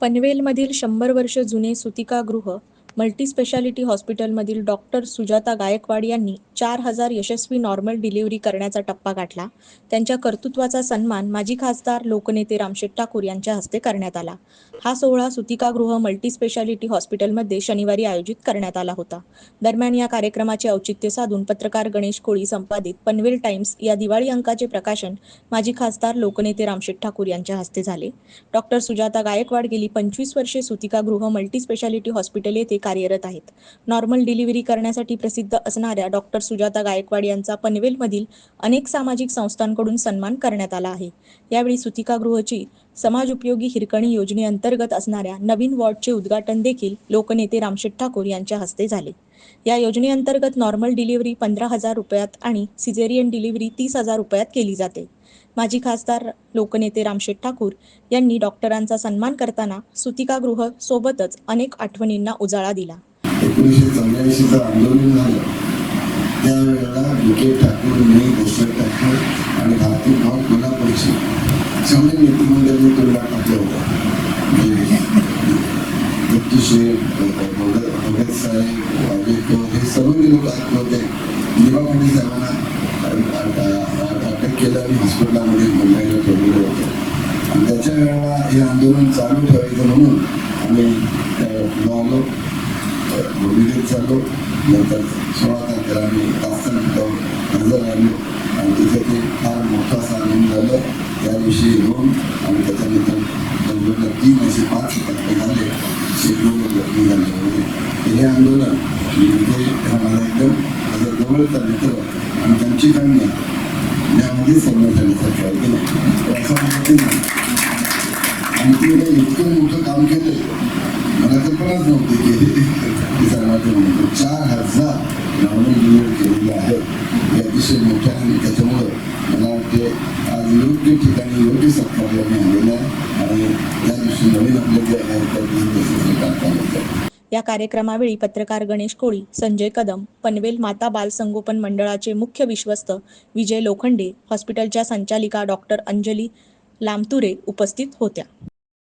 पनवेलमधील शंभर वर्ष जुने सुतिकागृह मल्टीस्पेशालिटी हॉस्पिटलमधील डॉक्टर सुजाता गायकवाड यांनी चार हजार यशस्वी नॉर्मल डिलिव्हरी करण्याचा टप्पा गाठला. त्यांच्या कर्तृत्वाचा सन्मान माजी खासदार लोकनेते रामशेठ ठाकूर यांच्या हस्ते करण्यात आला. हा सोहळा सुतिकागृह मल्टीस्पेशालिटी हॉस्पिटलमध्ये शनिवारी आयोजित करण्यात आला होता. दरम्यान या कार्यक्रमाचे औचित्य साधून पत्रकार गणेश कोळी संपादित पनवेल टाइम्स या दिवाळी अंकाचे प्रकाशन माजी खासदार लोकनेते रामशेठ ठाकूर यांच्या हस्ते झाले. डॉक्टर सुजाता गायकवाड गेली पंचवीस वर्षे सुतिकागृह मल्टीस्पेशालिटी हॉस्पिटल येथे कार्यरत आहेत. नॉर्मल डिलिव्हरी करण्यासाठी प्रसिद्ध असणाऱ्या डॉक्टर सुजाता गायकवाड यांचा पनवेलमधील अनेक सामाजिक संस्थांकडून सन्मान करण्यात आला आहे. यावेळी सुतिकागृहची समाजोपयोगी हिरकणी योजनेअंतर्गत असणाऱ्या नवीन वॉर्डचे उद्घाटन देखील लोकनेते रामशेठ ठाकूर यांच्या हस्ते झाले. या योजनेअंतर्गत नॉर्मल डिलिव्हरी पंधरा हजार रुपयात आणि सिझेरियन डिलिव्हरी तीस हजार रुपयात केली जाते. माजी खासदार लोकनेते रामशेठ ठाकूर यांनी डॉक्टरांचा सन्मान करताना सुतिकागृह सोबतच अनेक आठवणींना उजाळा दिला. एकोणीसशे चौऱ्याऐंशीचं आंदोलन झालं. त्यावेळेला विखे ठाकूर मी ठाकूर आणि भारती भाऊ कोल्हापूरची सगळे तोंडात टाकलं होतं. म्हणजे भगत साहेब वाजेकर हे सर्व लोक आत होते. दिवा पाटील साहेबांना अ- केलं हॉस्पिटलमध्ये मुंबईला ठेवलेलं होतं. आणि त्याच्या वेळेला हे आंदोलन चालू ठेवायचं म्हणून आम्ही लावलो भूमिकेत चाललो नंतर सोळा तारखेला आम्ही तासन पिठावर हजर आलो आणि तिथे ते फार मोठा साधन झालं. त्या दिवशी आणि त्याच्यानंतर जवळजवळ तीन असे पाच टक्के झाले. शेकडो जखमी झाले होते हे आंदोलन म्हणजे हा माझा एकदम. माझा जवळचा मित्र आणि त्यांची कन्या यामध्ये समोर झाल्यासारखं आहे की नाही आणि तिने इतकं मोठं काम केलं. मला कल्पनाच नव्हती की हे सर्वांचं म्हणतो चार हजार नॉर्मल केलेले आहेत हे अतिशय मोठ्या आणि त्याच्यामुळं मला वाटते आज योग्य ठिकाणी योग्य सरकार यांनी आहे आणि त्या दिवशी नवीन आपलं जे आहे त्या दिवशी काम चालू आहे या कार्यक्रमावेळी पत्रकार गणेश कोळी संजय कदम पनवेल माता बाल संगोपन मंडळाचे मुख्य विश्वस्त विजय लोखंडे हॉस्पिटलच्या संचालिका डॉक्टर अंजली लामतुरे उपस्थित होत्या.